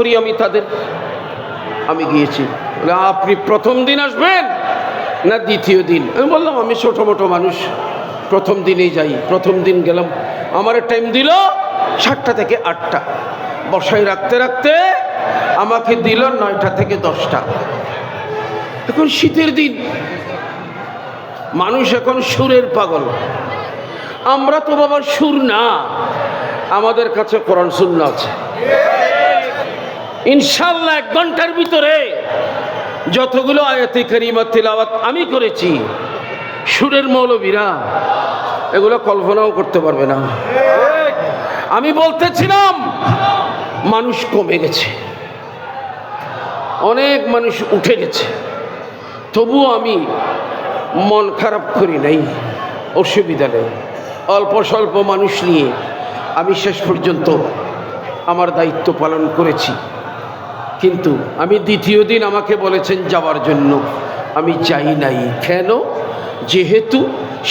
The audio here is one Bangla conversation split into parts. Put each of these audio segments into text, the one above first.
করি আমি তাদের। আমি গিয়েছি। আপনি প্রথম দিন আসবেন না দ্বিতীয় দিন? আমি বললাম, আমি ছোটো মোটো মানুষ। প্রথম দিনেই যাই, প্রথম দিন গেলাম। আমার টাইম দিল সাতটা থেকে আটটা। বসায় রাখতে রাখতে আমাকে দিল নয়টা থেকে দশটা। এখন শীতের দিন। মানুষ এখন সুরের পাগল। আমরা তো বাবা সুর না। আমাদের কাছে কোরআন শূন্য আছে। ইনশাল্লাহ এক ঘণ্টার ভিতরে যতগুলো আয়াতে কারিমা তেলাওয়াত আমি করেছি, সুরের মৌলবীরা এগুলো কল্পনাও করতে পারবে না। আমি বলতেছিলাম, মানুষ কমে গেছে। অনেক মানুষ উঠে গেছে। তবুও আমি মন খারাপ করি নাই, অসুবিধা নেই। অল্প স্বল্প মানুষ নিয়ে আমি শেষ পর্যন্ত আমার দায়িত্ব পালন করেছি। কিন্তু আমি দ্বিতীয় দিন আমাকে বলেছেন যাওয়ার জন্য। আমি যাই নাই। কেন? যেহেতু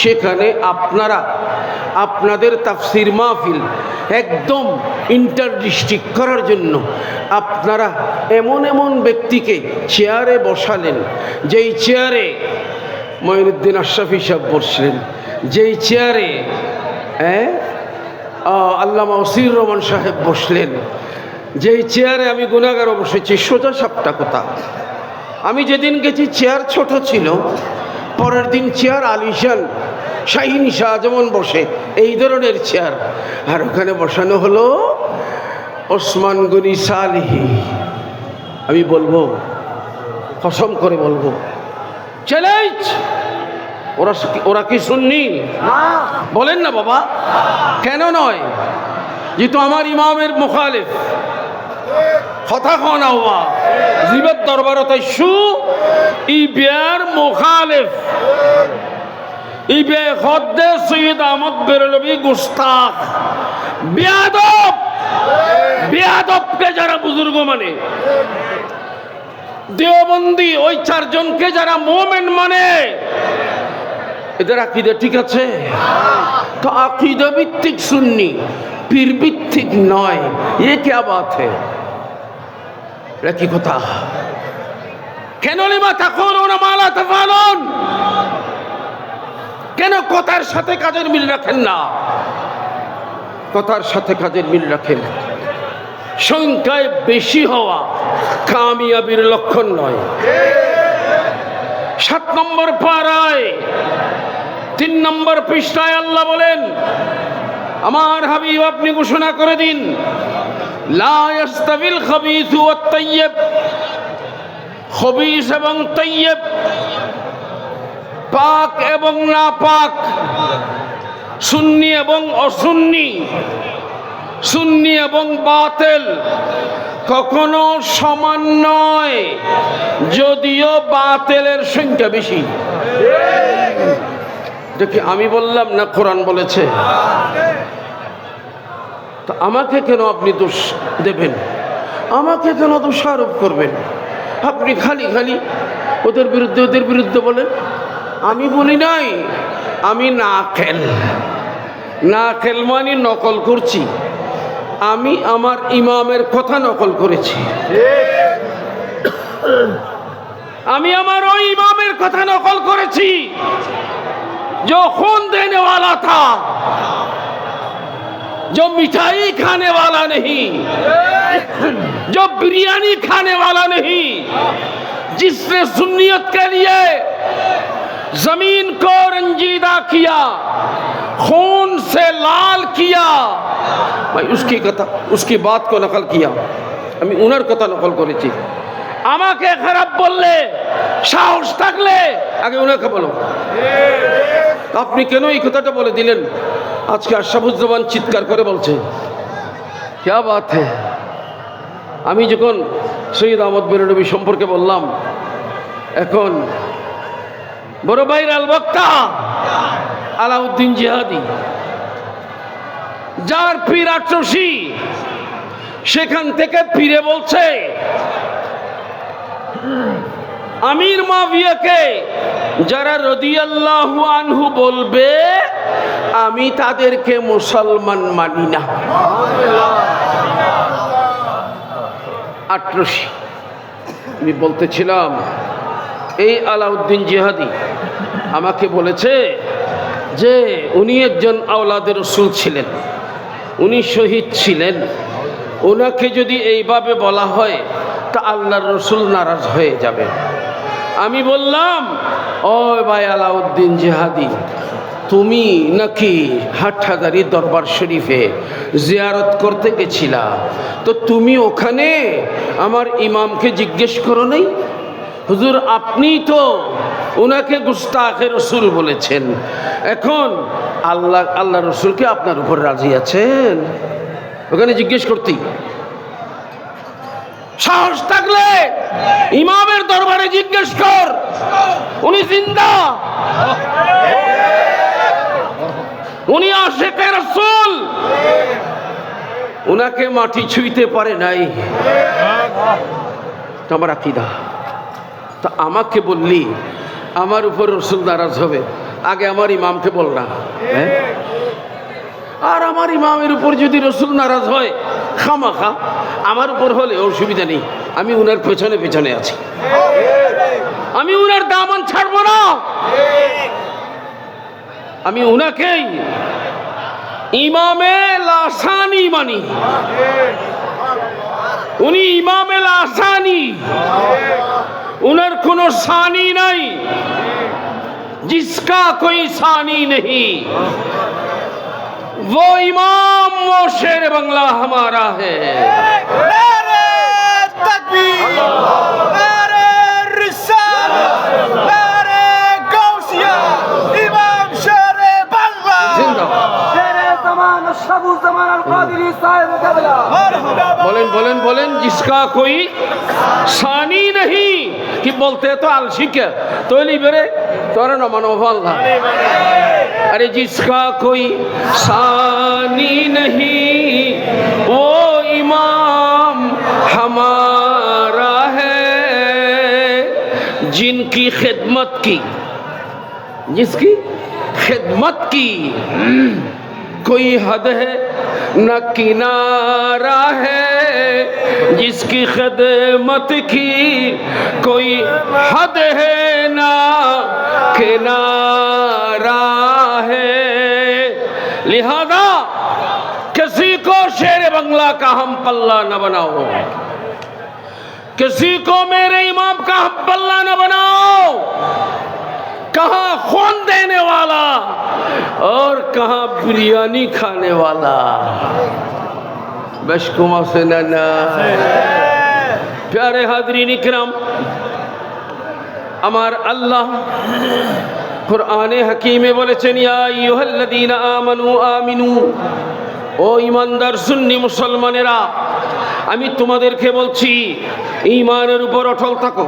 সেখানে আপনারা, আপনাদের তাফসির মাহফিল একদম ইন্টার ডিস্ট্রিক্ট করার জন্য আপনারা এমন এমন ব্যক্তিকে চেয়ারে বসালেন, যেই চেয়ারে মঈনুদ্দিন আশরাফি সাহেব বসলেন, যেই চেয়ারে হ্যাঁ আল্লামা ওসির রহমান সাহেব বসলেন যেই চেয়ারে আমি গুণাগারও বসেছি, সোজা সাপটা কথা? আমি যেদিন গেছি, চেয়ার ছোট ছিল। পরের দিন চেয়ার আলিশান, শাহিন শাহ যেমন বসে, এই ধরনের চেয়ার। আর ওখানে বসানো হলো ওসমান গনি সালিহি। আমি বলব, কসম করে বলব চ্যালেঞ্জ ওরা ওরা কি শুননি বলেন না বাবা। কেন নয়? যেহেতু আমার ইমামের মুখালিফ। কথা কন হওয়া জীবের দরবারত শু ই বিয়ার মুখালিফ। ই বে খদ্দে সৈয়দ আহমদ বেরলবি গুস্তাখ। বিয়াদব! বিয়াদবকে যারা বুজুর্গ মানে দেওবন্দি ওই চারজনকে যারা মোমেন মানে এদের আকিদা ঠিক আছে? তো আকিদা ভিত্তিক শুননি পীর ভিত্তিক নয়, এ কে বাত হে? এটা কি কথা? কেন লিমা ওনা মালা তফালন? কেন কথার সাথে কাজের মিল রাখেন না? কথার সাথে কাজের মিল রাখেন। সংখ্যায় বেশি হওয়া কামিয়াবির লক্ষণ নয়। সাত নম্বর পাড়ায়, তিন নম্বর পৃষ্ঠায় আল্লাহ বলেন, আমার হাবিব, আপনি ঘোষণা করে দিন লা ইয়াস্তাবিল খাবিস ওয়াত তাইয়্যিব খবিস এবং তৈয়ব পাক এবং না পাক সুন্নি এবং অসুন্নি, সুন্নি এবং বাতেল, কখনো সমান নয়, যদিও বাতেলের সংখ্যা বেশি। দেখি আমি বললাম না কোরআন বলেছে? তো আমাকে কেন আপনি দোষ দেবেন? আমাকে কেন দোষারোপ করবেন? আপনি খালি খালি ওদের বিরুদ্ধে ওদের বিরুদ্ধে বলেন। আমি বলি নাই, আমি না খেল না খেল মানে নকল করছি। আমি আমার ইমামের কথা নকল করেছি। আমি আমার ওই ইমামের কথা নকল করেছি। যখন দেনেওয়ালা থা جو مٹھائی کھانے والا نہیں، جو بریانی کھانے والا نہیں، جس نے سنیت کے لیے زمین کو رنجیدہ کیا، خون سے لال کیا، بھائی اس کی قطع، اس کی بات کو نقل کیا۔ ہمیں انہر قطع نقل کو আমি উনার কথা নকল করেছি আমাকে খারাপ تک لے থাকলে انہیں উনাকে بولو আপনি কেন এই কথাটা বলে দিলেন? আজকে আশাফুজ্জামান চিৎকার করে বলছে, ক্যা বাত আমি যখন সৈয়দ আহমদ বেরনবী সম্পর্কে বললাম, এখন বড় ভাইয়ের আল বক্তা আলাউদ্দিন জিহাদি, যার পীর আটশি সেখান থেকে পীরে বলছে, আমির মাবিয়াকে যারা রদিয়াল্লাহু আনহু বলবে, আমি তাদেরকে মুসলমান মানি না। আটরশি। আমি বলতেছিলাম, এই আলাউদ্দিন জিহাদি আমাকে বলেছে যে, উনি একজন আওলাদের রসুল ছিলেন। উনি শহীদ ছিলেন। ওনাকে যদি এইভাবে বলা হয়, তা আল্লাহর রসুল নারাজ হয়ে যাবে। আমি বললাম ও ভাই আলাউদ্দিন জেহাদি, তুমি নাকি হাটহাজারি দরবার শরীফে জিয়ারত করতে গেছিলা? তো তুমি ওখানে আমার ইমামকে জিজ্ঞেস করো নাই? হুজুর, আপনি তো ওনাকে গুস্তাখে রসুল বলেছেন। এখন আল্লাহ আল্লাহ রসুলকে আপনার উপর রাজি আছেন? ওখানে জিজ্ঞেস করতি সাহস থাকলে ইমামের দরবারে জিজ্ঞেস কর। উনি জিন্দা। উনি আশেকে রসুল। ওনাকে মাটি ছুঁইতে পারে নাই। আমার আকিদা। তা আমাকে বললি, আমার উপর রসুল নারাজ হবে। আগে আমার ইমামকে বল না। হ্যাঁ? আর আমার ইমামের উপর যদি রসুল নারাজ হয়, খামাখা, আমার উপর হলে অসুবিধা নেই। আমি উনার পেছনে পেছনে আছি। আমি উনার দামান ছাড়বো না আমি উনাকেই ইমামে লাসানি মানি উনি ইমামে লাসানি উনার কোনো সানি নাই जिसका कोई सानी नहीं वो इमाम वो शेर बंगला हमारा है بولن بولن جس کا کوئی ثانی نہیں کہ بولتے تو الشک تو نہیں بیرے تو نمانو اللہ ارے جس کا کوئی ثانی نہیں، وہ امام ہمارا ہے۔ جن کی خدمت کی، جس کی خدمت کی۔ کوئی حد ہے، نہ کنارہ ہے۔ جس کی خدمت کی کوئی حد ہے نہ کنارہ ہے۔ لہذا کسی کو شیر بنگلہ کا ہم پلہ نہ بناؤ۔ کسی کو میرے امام کا ہم پلہ نہ بناؤ۔ کہاں خون دینے والا اور کہاں بریانی کھانے والا۔ বেশকুম আছে না না। প্যারে হাজরিন ইকরাম, আমার আল্লাহ কোরআনে হাকিমে বলেছেন, ইয়া আমানু আমিনু। ও ইমানদার সুন্নি মুসলমানেরা, আমি তোমাদেরকে বলছি ইমানের উপর অটল থাকো।